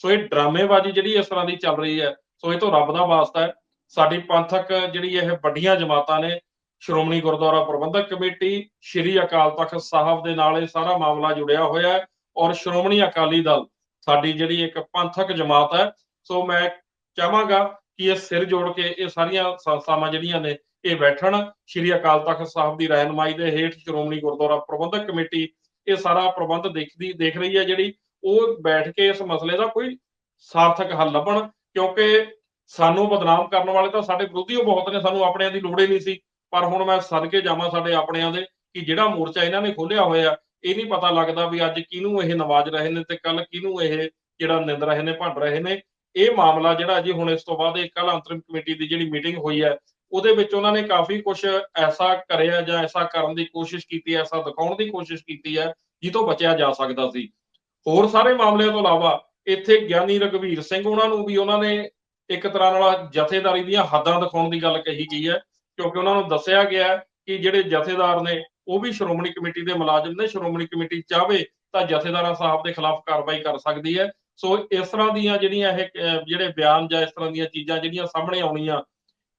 ਸੋ ਇਹ ਡਰਾਮੇਬਾਜ਼ੀ ਜਿਹੜੀ ਇਸ ਤਰ੍ਹਾਂ ਦੀ ਚੱਲ ਰਹੀ ਹੈ ਸੋ ਇਹ ਤੋਂ ਰੱਬ ਦਾ ਵਾਸਤਾ ਹੈ। ਸਾਡੀ ਪੰਥਕ ਜਿਹੜੀ ਇਹ ਵੱਡੀਆਂ ਜਮਾਤਾਂ ਨੇ, ਸ਼੍ਰੋਮਣੀ ਗੁਰਦੁਆਰਾ ਪ੍ਰਬੰਧਕ ਕਮੇਟੀ, ਸ਼੍ਰੀ ਅਕਾਲ ਤਖਤ ਸਾਹਿਬ ਦੇ ਨਾਲ ਇਹ ਸਾਰਾ ਮਾਮਲਾ ਜੁੜਿਆ ਹੋਇਆ ਹੈ ਔਰ ਸ਼੍ਰੋਮਣੀ ਅਕਾਲੀ ਦਲ ਸਾਡੀ ਜਿਹੜੀ ਇੱਕ ਪੰਥਕ ਜਮਾਤ ਹੈ। ਸੋ ਮੈਂ ਚਾਹਾਂਗਾ ਕਿ ਇਹ ਸਿਰ ਜੋੜ ਕੇ ਇਹ ਸਾਰੀਆਂ ਸੰਸਥਾਵਾਂ ਜਿਹੜੀਆਂ ਨੇ ਇਹ ਬੈਠਣ। ਸ਼੍ਰੀ ਅਕਾਲ ਤਖਤ ਸਾਹਿਬ ਦੀ ਰਹਿਨਮਾਈ ਦੇ ਹੇਠ ਸ਼੍ਰੋਮਣੀ ਗੁਰਦੁਆਰਾ ਪ੍ਰਬੰਧਕ ਕਮੇਟੀ ਇਹ ਸਾਰਾ ਪ੍ਰਬੰਧ ਦੇਖਦੀ, ਦੇਖ ਰਹੀ ਹੈ ਜਿਹੜੀ ਉਹ ਬੈਠ ਕੇ ਇਸ ਮਸਲੇ ਦਾ ਕੋਈ ਸਾਰਥਕ ਹੱਲ ਲੱਭਣ। ਕਿਉਂਕਿ ਸਾਨੂੰ ਬਦਨਾਮ ਕਰਨ ਵਾਲੇ ਤਾਂ ਸਾਡੇ ਵਿਰੋਧੀ ਉਹ ਬਹੁਤ ਨੇ, ਸਾਨੂੰ ਆਪਣਿਆਂ ਦੀ ਲੋੜ ਹੀ ਨਹੀਂ ਸੀ। ਪਰ ਹੁਣ ਮੈਂ ਸਦਕੇ ਜਾਵਾਂ ਸਾਡੇ ਆਪਣਿਆਂ ਦੇ ਕਿ ਜਿਹੜਾ ਮੋਰਚਾ ਇਹਨਾਂ ਨੇ ਖੋਲਿਆ ਹੋਇਆ, ਇਹ ਨਹੀਂ ਪਤਾ ਲੱਗਦਾ ਵੀ ਅੱਜ ਕਿਹਨੂੰ ਇਹ ਨਵਾਜ ਰਹੇ ਨੇ ਤੇ ਕੱਲ ਕਿਹਨੂੰ ਇਹ ਜਿਹੜਾ ਨਿੰਦ ਰਹੇ ਨੇ, ਭੰਡ ਰਹੇ ਨੇ। ਇਹ ਮਾਮਲਾ ਜਿਹੜਾ ਜੀ ਹੁਣ ਇਸ ਤੋਂ ਬਾਅਦ ਇਹ ਕੱਲ ਅੰਤਰਿਮ ਕਮੇਟੀ ਦੀ ਜਿਹੜੀ ਮੀਟਿੰਗ ਹੋਈ ਹੈ ਉਹਦੇ ਵਿੱਚ ਉਹਨਾਂ ਨੇ ਕਾਫੀ ਕੁਝ ਐਸਾ ਕਰਿਆ ਜਾਂ ਐਸਾ ਕਰਨ ਦੀ ਕੋਸ਼ਿਸ਼ ਕੀਤੀ, ਐਸਾ ਦਿਖਾਉਣ ਦੀ ਕੋਸ਼ਿਸ਼ ਕੀਤੀ ਹੈ ਜਿੱਤੋਂ ਬਚਿਆ ਜਾ ਸਕਦਾ ਸੀ। ਹੋਰ ਸਾਰੇ ਮਾਮਲਿਆਂ ਤੋਂ ਇਲਾਵਾ ਇੱਥੇ ਗਿਆਨੀ ਰਗਵੀਰ ਸਿੰਘ ਉਹਨਾਂ ਨੂੰ ਵੀ ਉਹਨਾਂ ਨੇ ਇੱਕ ਤਰ੍ਹਾਂ ਨਾਲ ਜਥੇਦਾਰੀ ਦੀਆਂ ਹੱਦਾਂ ਦਿਖਾਉਣ ਦੀ ਗੱਲ ਕਹੀ ਗਈ ਹੈ, ਕਿਉਂਕਿ ਉਹਨਾਂ ਨੂੰ ਦੱਸਿਆ ਗਿਆ ਕਿ ਜਿਹੜੇ ਜਥੇਦਾਰ ਨੇ ਉਹ ਵੀ ਸ਼੍ਰੋਮਣੀ ਕਮੇਟੀ ਦੇ ਮੁਲਾਜ਼ਮ ਨੇ, ਸ਼੍ਰੋਮਣੀ ਕਮੇਟੀ ਚਾਹਵੇ ਤਾਂ ਜਥੇਦਾਰਾਂ ਸਾਹਿਬ ਦੇ ਖਿਲਾਫ ਕਾਰਵਾਈ ਕਰ ਸਕਦੀ ਹੈ। ਸੋ ਇਸ ਤਰ੍ਹਾਂ ਦੀਆਂ ਜਿਹੜੀਆਂ ਇਹ ਜਿਹੜੇ ਬਿਆਨ ਜਾਂ ਇਸ ਤਰ੍ਹਾਂ ਦੀਆਂ ਚੀਜ਼ਾਂ ਜਿਹੜੀਆਂ ਸਾਹਮਣੇ ਆਉਣੀਆਂ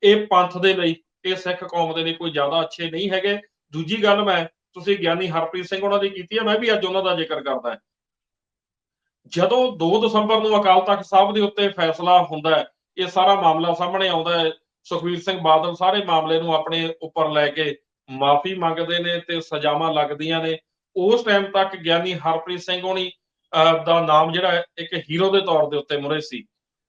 ਇਹ ਪੰਥ ਦੇ ਲਈ ਇਹ ਸਿੱਖ ਕੌਮ ਦੇ ਲਈ ਕੋਈ ਜ਼ਿਆਦਾ ਅੱਛੇ ਨਹੀਂ ਹੈਗੇ। ਦੂਜੀ ਗੱਲ ਮੈਂ ਤੁਸੀਂ ਗਿਆਨੀ ਹਰਪ੍ਰੀਤ ਸਿੰਘ ਉਹਨਾਂ ਦੀ ਕੀਤੀ ਹੈ ਮੈਂ ਵੀ ਅੱਜ ਉਹਨਾਂ ਦਾ ਜ਼ਿਕਰ ਕਰਦਾ ਜਦੋਂ 2 ਦਸੰਬਰ ਨੂੰ ਅਕਾਲ ਤਖਤ ਸਾਹਿਬ ਦੇ ਉੱਤੇ ਫੈਸਲਾ ਹੁੰਦਾ ਹੈ ਇਹ ਸਾਰਾ ਮਾਮਲਾ ਸਾਹਮਣੇ ਆਉਂਦਾ ਹੈ। ਸੁਖਵੀਰ ਸਿੰਘ ਬਾਦਲ ਸਾਰੇ ਮਾਮਲੇ ਨੂੰ ਆਪਣੇ ਉੱਪਰ ਲੈ ਕੇ ਮਾਫੀ ਮੰਗਦੇ ਨੇ ਤੇ ਸਜ਼ਾਵਾਂ ਲੱਗਦੀਆਂ ਨੇ। ਉਸ ਟਾਈਮ ਤੱਕ ਗਿਆਨੀ ਹਰਪ੍ਰੀਤ ਸਿੰਘ ਹੋਣੀ ਅਹ, ਦਾ ਨਾਮ ਜਿਹੜਾ ਇੱਕ ਹੀਰੋ ਦੇ ਤੌਰ ਦੇ ਉੱਤੇ ਮੁਰੇ ਸੀ।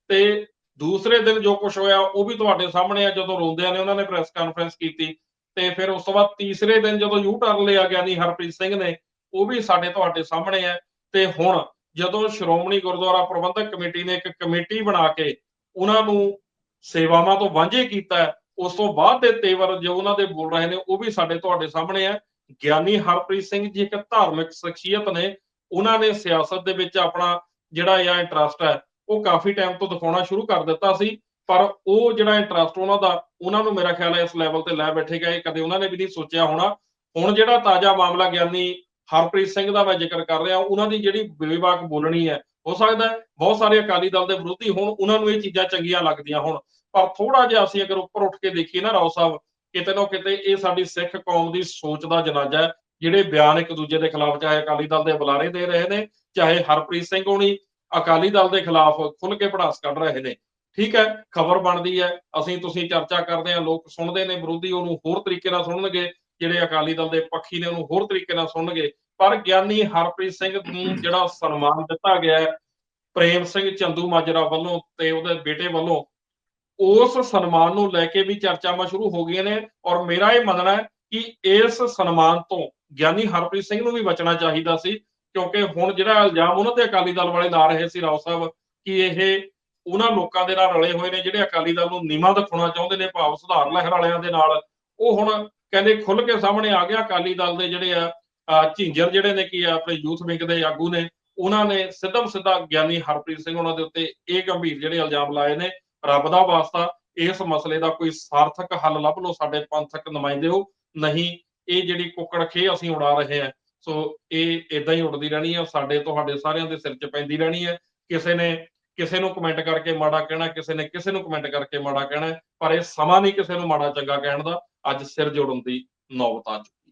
ਤੇ ਦੂਸਰੇ ਦਿਨ ਜੋ ਕੁਝ ਹੋਇਆ, ਉਹ ਵੀ ਤੁਹਾਡੇ ਸਾਹਮਣੇ ਆ, ਜਦੋਂ ਰੋਂਦਿਆਂ ਨੇ ਉਹਨਾਂ ਨੇ ਪ੍ਰੈਸ ਕਾਨਫਰੰਸ ਕੀਤੀ ਤੇ ਫਿਰ ਉਸ ਤੋਂ ਬਾਅਦ ਤੀਸਰੇ ਦਿਨ ਜਦੋਂ ਯੂ ਟਰਨ ਲਿਆ ਗਿਆਨੀ ਹਰਪ੍ਰੀਤ ਸਿੰਘ ਨੇ, ਉਹ ਵੀ ਸਾਡੇ ਤੁਹਾਡੇ ਸਾਹਮਣੇ ਹੈ ਤੇ ਹੁਣ ਜਦੋਂ ਸ਼੍ਰੋਮਣੀ ਗੁਰਦੁਆਰਾ ਪ੍ਰਬੰਧਕ ਕਮੇਟੀ ਨੇ ਇੱਕ ਕਮੇਟੀ ਬਣਾ ਕੇ ਉਹਨਾਂ ਨੂੰ ਸੇਵਾਵਾਂ ਤੋਂ ਵਾਂਝੇ ਕੀਤਾ, ਉਸ ਤੋਂ ਬਾਅਦ ਦੇ ਤੇਵਰ ਜੋ ਉਹਨਾਂ ਦੇ ਬੋਲ ਰਹੇ ਨੇ, ਉਹ ਵੀ ਸਾਡੇ ਤੁਹਾਡੇ ਸਾਹਮਣੇ ਹੈ ਗਿਆਨੀ ਹਰਪ੍ਰੀਤ ਸਿੰਘ ਜੀ ਇੱਕ ਧਾਰਮਿਕ ਸ਼ਖਸੀਅਤ ਨੇ, ਉਹਨਾਂ ਨੇ ਸਿਆਸਤ ਦੇ ਵਿੱਚ ਆਪਣਾ ਜਿਹੜਾ ਇਹ ਇੰਟਰਸਟ ਹੈ ਉਹ ਕਾਫੀ ਟਾਈਮ ਤੋਂ ਦਿਖਾਉਣਾ ਸ਼ੁਰੂ ਕਰ ਦਿੱਤਾ ਸੀ, ਪਰ ਉਹ ਜਿਹੜਾ ਇੰਟਰਸਟ ਉਹਨਾਂ ਦਾ, ਉਹਨਾਂ ਨੂੰ ਮੇਰਾ ਖਿਆਲ ਹੈ ਇਸ ਲੈਵਲ ਤੇ ਲੈ ਬੈਠੇਗਾ ਇਹ ਕਦੇ ਉਹਨਾਂ ਨੇ ਵੀ ਨਹੀਂ ਸੋਚਿਆ ਹੋਣਾ। ਹੁਣ ਜਿਹੜਾ ਤਾਜ਼ਾ ਮਾਮਲਾ ਗਿਆਨੀ ਹਰਪ੍ਰੀਤ ਸਿੰਘ ਦਾ ਮੈਂ ਜ਼ਿਕਰ ਕਰ ਰਿਹਾ, ਉਹਨਾਂ ਦੀ ਜਿਹੜੀ ਬੇਬਾਕ ਬੋਲਣੀ ਹੈ, ਹੋ ਸਕਦਾ ਬਹੁਤ ਸਾਰੇ ਅਕਾਲੀ ਦਲ ਦੇ ਵਿਰੋਧੀ ਹੋਣ, ਉਹਨਾਂ ਨੂੰ ਇਹ ਚੀਜ਼ਾਂ ਚੰਗੀਆਂ ਲੱਗਦੀਆਂ ਹੋਣ। ਪਰ ਥੋੜਾ ਜਿਹਾ ਅਸੀਂ ਅਗਰ ਉੱਪਰ ਉੱਠ ਕੇ ਦੇਖੀਏ ਨਾ ਰਾਓ ਸਾਹਿਬ, ਕਿਤੇ ਨਾ ਕਿਤੇ ਇਹ ਸਾਡੀ ਸਿੱਖ ਕੌਮ ਦੀ ਸੋਚ ਦਾ ਜਨਾਜ਼ਾ ਹੈ, ਜਿਹੜੇ ਬਿਆਨ ਇੱਕ ਦੂਜੇ ਦੇ ਖਿਲਾਫ ਚਾਹੇ ਅਕਾਲੀ ਦਲ ਦੇ ਬੁਲਾਰੇ ਦੇ ਰਹੇ ਨੇ, ਚਾਹੇ ਹਰਪ੍ਰੀਤ ਸਿੰਘ ਹੋਣੀ ਅਕਾਲੀ ਦਲ ਦੇ ਖਿਲਾਫ ਖੁੱਲ ਕੇ ਭੜਾਸ ਕੱਢ ਰਹੇ ਨੇ। ਠੀਕ ਹੈ, ਖਬਰ ਬਣਦੀ ਹੈ, ਅਸੀਂ ਤੁਸੀਂ ਚਰਚਾ ਕਰਦੇ ਹਾਂ, ਲੋਕ ਸੁਣਦੇ ਨੇ, ਵਿਰੋਧੀ ਉਹਨੂੰ ਹੋਰ ਤਰੀਕੇ ਨਾਲ ਸੁਣਨਗੇ, ਜਿਹੜੇ ਅਕਾਲੀ ਦਲ ਦੇ ਪੱਖੀ ਨੇ ਉਹਨੂੰ ਹੋਰ ਤਰੀਕੇ ਨਾਲ ਸੁਣਨਗੇ। ਪਰ ਗਿਆਨੀ ਹਰਪ੍ਰੀਤ ਸਿੰਘ ਨੂੰ ਜਿਹੜਾ ਸਨਮਾਨ ਦਿੱਤਾ ਗਿਆ ਹੈ, ਪ੍ਰੇਮ ਸਿੰਘ ਚੰਦੂ ਮਾਜਰਾ ਵੱਲੋਂ ਤੇ ਉਹਦੇ ਬੇਟੇ ਵੱਲੋਂ, ਉਸ ਸਨਮਾਨ ਨੂੰ ਲੈ ਕੇ ਵੀ ਚਰਚਾਵਾਂ ਸ਼ੁਰੂ ਹੋ ਗਈਆਂ ਨੇ। ਔਰ ਮੇਰਾ ਇਹ ਮੰਨਣਾ ਹੈ ਕਿ ਇਸ ਸਨਮਾਨ ਤੋਂ ਗਿਆਨੀ ਹਰਪ੍ਰੀਤ ਸਿੰਘ ਨੂੰ ਵੀ ਬਚਣਾ ਚਾਹੀਦਾ ਸੀ। ਕਿਉਂਕਿ ਹੁਣ ਜਿਹੜਾ ਇਲਜ਼ਾਮ ਉਹਨਾਂ ਤੇ ਅਕਾਲੀ ਦਲ ਵਾਲੇ ਲਾ ਰਹੇ ਸੀ, ਰਾਓ ਸਾਹਿਬ, ਕਿ ਇਹ ਉਹਨਾਂ ਲੋਕਾਂ ਦੇ ਨਾਲ ਰਲੇ ਹੋਏ ਨੇ, ਜਿਹੜੇ ਅਕਾਲੀ ਦਲ ਨੂੰ ਨੀਵਾਂ ਦਿਖਾਉਣਾ ਚਾਹੁੰਦੇ ਨੇ, ਭਾਵ ਸੁਧਾਰ ਲਹਿਰ ਵਾਲਿਆਂ ਦੇ ਨਾਲ। ਉਹ ਹੁਣ ਕਹਿੰਦੇ ਖੁੱਲ ਕੇ ਸਾਹਮਣੇ ਆ ਗਿਆ, ਅਕਾਲੀ ਦਲ ਦੇ ਜਿਹੜੇ ਆ ਝਿੰਜਰ ਜਿਹੜੇ ਨੇ, ਕੀ ਆ, ਆਪਣੇ ਯੂਥ ਵਿੰਗ ਦੇ ਆਗੂ ਨੇ, ਉਹਨਾਂ ਨੇ ਸਿੱਧਮ ਸਿੱਧਾ ਗਿਆਨੀ ਹਰਪ੍ਰੀਤ ਸਿੰਘ ਉਹਨਾਂ ਦੇ ਉੱਤੇ ਇਹ ਗੰਭੀਰ ਜਿਹੜੇ ਇਲਜ਼ਾਮ ਲਾਏ ਨੇ, ਰੱਬ ਦਾ ਵਾਸਤਾ, ਇਸ ਮਸਲੇ ਦਾ ਕੋਈ ਸਾਰਥਕ ਹੱਲ ਲੱਭ ਲਓ, ਸਾਡੇ ਪੰਥਕ ਨੁਮਾਇੰਦੇ ਹੋ, ਨਹੀਂ, ਇਹ ਜਿਹੜੀ ਕੁੱਕੜ ਖੇ ਅਸੀਂ ਉਡਾ ਰਹੇ ਹਾਂ ਸੋ ਇਹ ਇਦਾਂ ਹੀ ਉੱਡਦੀ ਰਹਿਣੀ ਹੈ, ਸਾਡੇ, ਤੁਹਾਡੇ ਸਾਰਿਆਂ ਦੇ ਸਿਰ 'ਚ ਪੈਂਦੀ ਰਹਿਣੀ ਹੈ। ਕਿਸੇ ਨੇ, ਕਿਸੇ ਨੂੰ ਕਮੈਂਟ ਕਰਕੇ ਮਾੜਾ ਕਹਿਣਾ, ਕਿਸੇ ਨੇ ਕਿਸੇ ਨੂੰ ਕਮੈਂਟ ਕਰਕੇ ਮਾੜਾ ਕਹਿਣਾ ਪਰ ਇਹ ਸਮਾਂ ਨਹੀਂ ਕਿਸੇ ਨੂੰ ਮਾੜਾ ਚੰਗਾ ਕਹਿਣ ਦਾ। ਅੱਜ ਸਿਰ ਜੋੜਨ ਦੀ ਨੌਬਤ ਆ ਚੁੱਕੀ ਹੈ।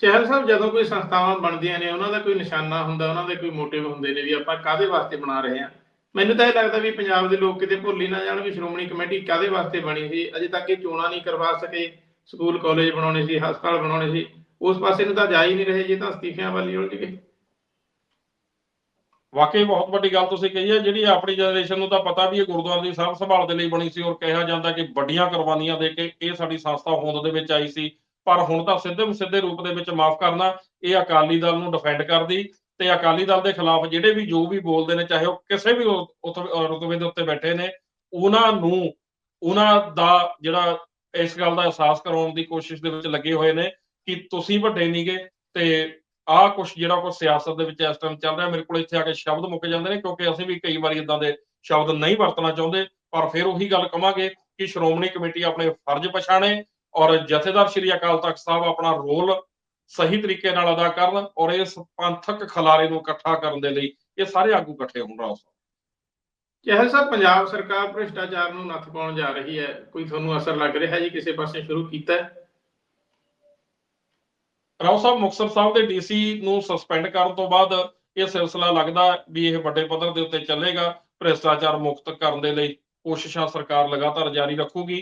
ਚਹਿਲ ਸਾਹਿਬ, ਜਦੋਂ ਕੋਈ ਸੰਸਥਾਵਾਂ ਬਣਦੀਆਂ ਨੇ, ਉਹਨਾਂ ਦਾ ਕੋਈ ਨਿਸ਼ਾਨਾ ਹੁੰਦਾ, ਉਹਨਾਂ ਦੇ ਕੋਈ ਮੋਟਿਵ ਹੁੰਦੇ ਨੇ ਵੀ ਆਪਾਂ ਕਾਦੇ ਵਾਸਤੇ ਬਣਾ ਰਹੇ ਹਾਂ? ਮੈਨੂੰ ਤਾਂ ਇਹ ਲੱਗਦਾ ਵੀ ਪੰਜਾਬ ਦੇ ਲੋਕ ਕਿਤੇ ਭੁੱਲ ਹੀ ਨਾ ਜਾਣ ਵੀ ਸ਼੍ਰੋਮਣੀ ਕਮੇਟੀ ਕਾਦੇ ਵਾਸਤੇ ਬਣੀ ਸੀ। ਅਜੇ ਤੱਕ ਇਹ ਚੋਣਾਂ ਨਹੀਂ ਕਰਵਾ ਸਕੇ, ਸਕੂਲ ਕਾਲਜ ਬਣਾਉਣੇ ਸੀ, ਹਸਪਤਾਲ ਬਣਾਉਣੇ ਸੀ। ਉਸ ਪਾਸੇ ਨੂੰ ਤਾਂ ਜਾ ਹੀ ਨਹੀਂ ਰਹੇ ਜੇ ਤਾਂ ਅਸਤੀਫਿਆਂ ਵੱਲ ਉਲਝ ਗਏ ਵਾਕਈ ਬਹੁਤ ਵੱਡੀ ਗੱਲ ਤੁਸੀਂ ਕਹੀ ਹੈ, ਜਿਹੜੀ ਆਪਣੀ ਜਨਰੇਸ਼ਨ ਨੂੰ ਤਾਂ ਪਤਾ ਵੀ ਇਹ ਗੁਰਦੁਆਰੇ ਦੀ ਸਾਂਭ ਸੰਭਾਲ ਦੇ ਲਈ ਬਣੀ ਸੀ ਔਰ ਕਿਹਾ ਜਾਂਦਾ ਕਿ ਵੱਡੀਆਂ ਕੁਰਬਾਨੀਆਂ ਦੇ ਕੇ ਇਹ ਸਾਡੀ ਸੰਸਥਾ ਹੋਂਦ ਦੇ ਵਿੱਚ ਆਈ ਸੀ। ਪਰ ਹੁਣ ਤਾਂ ਸਿੱਧੇ ਸਿੱਧੇ ਰੂਪ ਦੇ ਵਿੱਚ ਮਾਫ ਕਰਨਾ, ਇਹ ਅਕਾਲੀ ਦਲ ਨੂੰ ਡਿਫੈਂਡ ਕਰਦੀ ਤੇ ਅਕਾਲੀ ਦਲ ਦੇ ਖਿਲਾਫ ਜਿਹੜੇ ਵੀ ਜੋ ਵੀ ਬੋਲਦੇ ਨੇ, ਚਾਹੇ ਉਹ ਕਿਸੇ ਵੀ ਰੁਤਬੇ ਦੇ ਉੱਤੇ ਬੈਠੇ ਨੇ, ਉਹਨਾਂ ਨੂੰ, ਉਹਨਾਂ ਦਾ ਜਿਹੜਾ ਇਸ ਗੱਲ ਦਾ ਅਹਿਸਾਸ ਕਰਾਉਣ ਦੀ ਕੋਸ਼ਿਸ਼ ਦੇ ਵਿੱਚ ਲੱਗੇ ਹੋਏ ਨੇ ਕਿ ਤੁਸੀਂ ਵੱਡੇ ਨਹੀਂਗੇ ਤੇ ਆਹ ਕੁਝ ਜਿਹੜਾ ਕੁਝ ਸਿਆਸਤ ਦੇ ਵਿੱਚ ਇਸ ਟਾਈਮ ਚੱਲ ਰਿਹਾ, ਮੇਰੇ ਕੋਲ ਇੱਥੇ ਆ ਕੇ ਸ਼ਬਦ ਮੁੱਕ ਜਾਂਦੇ ਨੇ, ਕਿਉਂਕਿ ਅਸੀਂ ਵੀ ਕਈ ਵਾਰੀ ਇਦਾਂ ਦੇ ਸ਼ਬਦ ਨਹੀਂ ਵਰਤਣਾ ਚਾਹੁੰਦੇ, ਪਰ ਫਿਰ ਉਹੀ ਗੱਲ ਕਵਾਂਗੇ ਕਿ ਸ਼੍ਰੋਮਣੀ ਕਮੇਟੀ ਆਪਣੇ ਫਰਜ਼ ਪਛਾਣੇ ਔਰ ਜਥੇਦਾਰ ਸ਼੍ਰੀ ਅਕਾਲ ਤਖਤ ਸਾਹਿਬ ਆਪਣਾ ਰੋਲ ਸਹੀ ਤਰੀਕੇ ਨਾਲ ਅਦਾ ਕਰਨ ਔਰ ਇਸ ਪੰਥਕ ਖਲਾਰੇ ਨੂੰ ਇਕੱਠਾ ਕਰਨ ਦੇ ਲਈ ਇਹ ਸਾਰੇ ਆਗੂ ਇਕੱਠੇ ਹੋਣ ਰਾਓ ਸਾਹਿਬ। ਚਾਹਲ ਪੰਜਾਬ ਸਰਕਾਰ ਭ੍ਰਿਸ਼ਟਾਚਾਰ ਨੂੰ ਨੱਥ ਪਾਉਣ ਜਾ ਰਹੀ ਹੈ, ਕੋਈ ਤੁਹਾਨੂੰ ਅਸਰ ਲੱਗ ਰਿਹਾ ਜੀ, ਕਿਸੇ ਪਾਸੇ ਸ਼ੁਰੂ ਕੀਤਾ ਹੈ? ਰਾਓ ਸਾਹਿਬ, ਮੁਕਤਸਰ ਸਾਹਿਬ ਦੇ ਡੀਸੀ ਨੂੰ ਸਸਪੈਂਡ ਕਰਨ ਤੋਂ ਬਾਅਦ ਇਹ ਸਿਲਸਿਲਾ ਲੱਗਦਾ ਵੀ ਇਹ ਵੱਡੇ ਪੱਧਰ ਦੇ ਉੱਤੇ ਚੱਲੇਗਾ, ਭ੍ਰਿਸ਼ਟਾਚਾਰ ਮੁਕਤ ਕਰਨ ਦੇ ਲਈ ਕੋਸ਼ਿਸ਼ਾਂ ਸਰਕਾਰ ਲਗਾਤਾਰ ਜਾਰੀ ਰੱਖੂਗੀ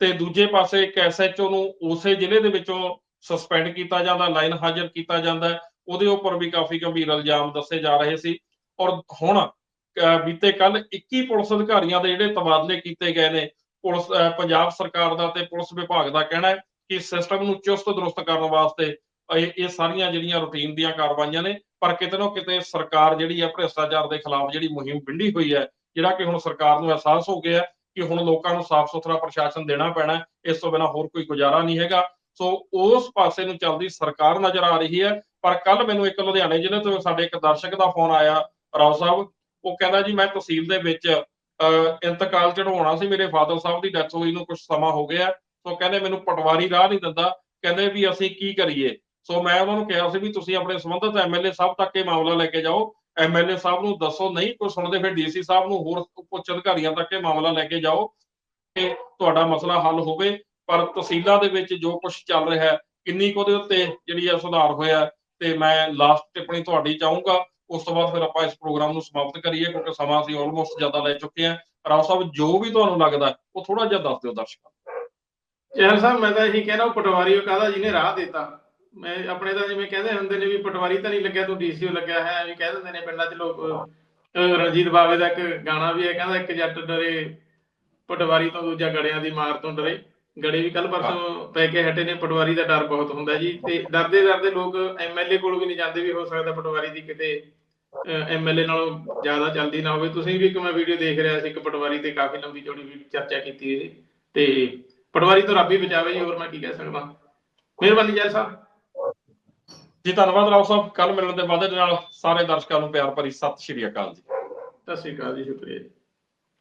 ਤੇ ਦੂਜੇ ਪਾਸੇ ਇੱਕ ਐਸਐਚਓ ਨੂੰ ਉਸੇ ਜ਼ਿਲ੍ਹੇ ਦੇ ਵਿੱਚੋਂ ਸਸਪੈਂਡ ਕੀਤਾ ਜਾਂਦਾ ਲਾਈਨ ਹਾਜ਼ਰ ਕੀਤਾ ਜਾਂਦਾ, ਉਹਦੇ ਉੱਪਰ ਵੀ ਕਾਫੀ ਗੰਭੀਰ ਇਲਜ਼ਾਮ ਦੱਸੇ ਜਾ ਰਹੇ ਸੀ ਔਰ ਹੁਣ ਬੀਤੇ ਕੱਲ 21 ਪੁਲਿਸ ਅਧਿਕਾਰੀਆਂ ਦੇ ਜਿਹੜੇ ਤਬਾਦਲੇ ਕੀਤੇ ਗਏ ਨੇ, ਪੁਲਿਸ ਪੰਜਾਬ ਸਰਕਾਰ ਦਾ ਤੇ ਪੁਲਿਸ ਵਿਭਾਗ ਦਾ ਕਹਿਣਾ ਹੈ ਕਿ ਸਿਸਟਮ ਨੂੰ ਚੁਸਤ ਦਰੁਸਤ ਕਰਨ ਵਾਸਤੇ ਇਹ ਇਹ ਸਾਰੀਆਂ ਜਿਹੜੀਆਂ ਰੂਟੀਨ ਦੀਆਂ ਕਾਰਵਾਈਆਂ ਨੇ ਪਰ ਕਿਤੇ ਨਾ ਕਿਤੇ ਸਰਕਾਰ ਜਿਹੜੀ ਹੈ ਭ੍ਰਿਸ਼ਟਾਚਾਰ ਦੇ ਖਿਲਾਫ ਜਿਹੜੀ ਮੁਹਿੰਮ ਵਿੰਡੀ ਹੋਈ ਹੈ ਜਿਹੜਾ ਕਿ ਹੁਣ ਸਰਕਾਰ ਨੂੰ ਅਹਿਸਾਸ ਹੋ ਗਿਆ ਹੈ ਕਿ ਹੁਣ ਲੋਕਾਂ ਨੂੰ ਸਾਫ਼ ਸੁਥਰਾ ਪ੍ਰਸ਼ਾਸਨ ਦੇਣਾ ਪੈਣਾ ਇਸ ਤੋਂ ਬਿਨਾਂ ਹੋਰ ਕੋਈ ਗੁਜ਼ਾਰਾ ਨਹੀਂ ਹੈਗਾ। ਸੋ ਉਸ ਪਾਸੇ ਨੂੰ ਚੱਲਦੀ ਸਰਕਾਰ ਨਜ਼ਰ ਆ ਰਹੀ ਹੈ ਪਰ ਕੱਲ ਮੈਨੂੰ ਇੱਕ ਲੁਧਿਆਣੇ ਜ਼ਿਲ੍ਹੇ ਤੋਂ ਸਾਡੇ ਇੱਕ ਦਰਸ਼ਕ ਦਾ ਫੋਨ ਆਇਆ ਰਾਓ ਸਾਹਿਬ। ਉਹ ਕਹਿੰਦਾ ਜੀ ਮੈਂ ਤਹਿਸੀਲ ਦੇ ਵਿੱਚ ਅਹ, ਇੰਤਕਾਲ ਚੜਾਉਣਾ ਸੀ ਮੇਰੇ ਫਾਦਰ ਸਾਹਿਬ ਦੀ ਡੈਥ ਹੋਈ ਨੂੰ ਕੁਝ ਸਮਾਂ ਹੋ ਗਿਆ। ਸੋ ਕਹਿੰਦੇ ਮੈਨੂੰ ਪਟਵਾਰੀ ਰਾਹ ਨਹੀਂ ਦਿੰਦਾ ਕਹਿੰਦੇ ਵੀ ਅਸੀਂ ਕੀ ਕਰੀਏ? ਸੋ ਮੈਂ ਉਹਨਾਂ ਨੂੰ ਕਿਹਾ ਸੀ ਵੀ ਤੁਸੀਂ ਆਪਣੇ ਸੰਬੰਧਿਤ ਐਮਐਲਏ ਸਾਹਿਬ ਤੱਕ ਇਹ ਮਾਮਲਾ ਲੈ ਕੇ ਜਾਓ। ਐਮਐਲਏ ਸਾਹਿਬ ਨੂੰ ਦੱਸੋ ਨਹੀਂ, ਕੋਈ ਸੁਣਦੇ ਫਿਰ ਡੀਸੀ ਸਾਹਿਬ ਨੂੰ ਹੋਰ ਉੱਚ ਅਧਿਕਾਰੀਆਂ ਤੱਕ ਇਹ ਮਾਮਲਾ ਲੈ ਕੇ ਜਾਓ ਕਿ ਤੁਹਾਡਾ ਮਸਲਾ ਹੱਲ ਹੋਵੇ। ਪਰ ਤਹਿਸੀਲਾਂ ਦੇ ਵਿੱਚ ਜੋ ਕੁਝ ਚੱਲ ਰਿਹਾ ਹੈ, ਕਿੰਨੀ ਕੁ ਉਹਦੇ ਉੱਤੇ ਜਿਹੜੀ ਹੈ ਸੁਧਾਰ ਹੋਇਆ ਤੇ ਮੈਂ ਲਾਸਟ ਟਿੱਪਣੀ ਤੁਹਾਡੀ ਚਾਹੂੰਗਾ। ਉਸ ਤੋਂ ਬਾਅਦ ਫਿਰ ਆਪਾਂ ਇਸ ਪ੍ਰੋਗਰਾਮ ਨੂੰ ਸਮਾਪਤ ਕਰੀਏ, ਕਿਉਂਕਿ ਸਮਾਂ ਅਸੀਂ ਆਲਮੋਸਟ ਜ਼ਿਆਦਾ ਲੈ ਚੁੱਕੇ ਹਾਂ। ਰਾਓ ਸਾਹਿਬ, ਜੋ ਵੀ ਤੁਹਾਨੂੰ ਲੱਗਦਾ ਉਹ ਥੋੜਾ ਜਿਹਾ ਦੱਸ ਦਿਓ ਦਰਸ਼ਕਾਂ ਨੂੰ। ਚਾਹਲ ਸਾਹਿਬ, ਮੈਂ ਤਾਂ ਇਹੀ ਕਹਿਣਾ ਉਹ ਪਟਵਾਰੀ ਉਹ ਕਾਹਦਾ ਜਿਹਨੇ ਰਾਹ ਦਿੱਤਾ? ਮੈਂ ਆਪਣੇ ਤਾਂ ਜਿਵੇਂ ਕਹਿੰਦੇ ਹੁੰਦੇ ਨੇ ਵੀ ਪਟਵਾਰੀ ਤਾਂ ਨਹੀਂ ਲੱਗਿਆ ਤੂੰ ਡੀਸੀਓ ਲੱਗਿਆ ਹੈ ਵੀ ਕਹਿ ਦਿੰਦੇ ਨੇ ਪਿੰਡਾਂ 'ਚ ਲੋਕ। ਰਣਜੀਤ ਬਾਵੇ ਦਾ ਇੱਕ ਗਾਣਾ ਵੀ ਹੈ ਕਹਿੰਦਾ ਇੱਕ ਜੱਟ ਡਰੇ ਪਟਵਾਰੀ ਤੋਂ ਦੂਜਾ ਗੜਿਆਂ ਦੀ ਮਾਰ ਤੋਂ ਡਰੇ। ਗੜੇ ਵੀ ਕੱਲ ਪਰਸੋਂ ਪੈ ਕੇ ਹਟੇ ਨੇ ਪਟਵਾਰੀ ਦਾ ਡਰ ਬਹੁਤ ਹੁੰਦਾ ਜੀ। ਤੇ ਡਰਦੇ ਡਰਦੇ ਲੋਕ ਐਮਐਲਏ ਕੋਲ ਵੀ ਨਹੀਂ ਜਾਂਦੇ ਵੀ ਹੋ ਸਕਦਾ ਪਟਵਾਰੀ ਦੀ ਕਿਤੇ ਐਮਐਲਏ ਨਾਲੋਂ ਜ਼ਿਆਦਾ ਚੱਲਦੀ ਨਾ ਹੋਵੇ। ਤੁਸੀਂ ਵੀ ਇੱਕ ਮੈਂ ਵੀਡੀਓ ਦੇਖ ਰਿਹਾ ਸੀ ਇੱਕ ਪਟਵਾਰੀ ਤੇ ਕਾਫੀ ਲੰਬੀ ਚੌੜੀ ਵੀ ਚਰਚਾ ਕੀਤੀ ਤੇ ਪਟਵਾਰੀ ਤੋਂ ਰੱਬ ਹੀ ਬਚਾਵੇ ਜੀ ਹੋਰ ਮੈਂ ਕੀ ਕਹਿ ਸਕਦਾ। ਮਿਹਰਬਾਨੀ ਜੈ ਸਾਹਿਬ। ਜੀ, ਧੰਨਵਾਦ ਰਾਓ ਸਾਹਿਬ। ਕੱਲ ਮਿਲਣ ਦੇ ਵਾਅਦੇ ਦੇ ਨਾਲ ਸਾਰੇ ਦਰਸ਼ਕਾਂ ਨੂੰ ਪਿਆਰ ਭਰੀ ਸਤਿ ਸ਼੍ਰੀ ਅਕਾਲ ਜੀ। ਸਤਿ ਸ਼੍ਰੀ ਅਕਾਲ ਜੀ, ਸ਼ੁਕਰੀਆ ਜੀ।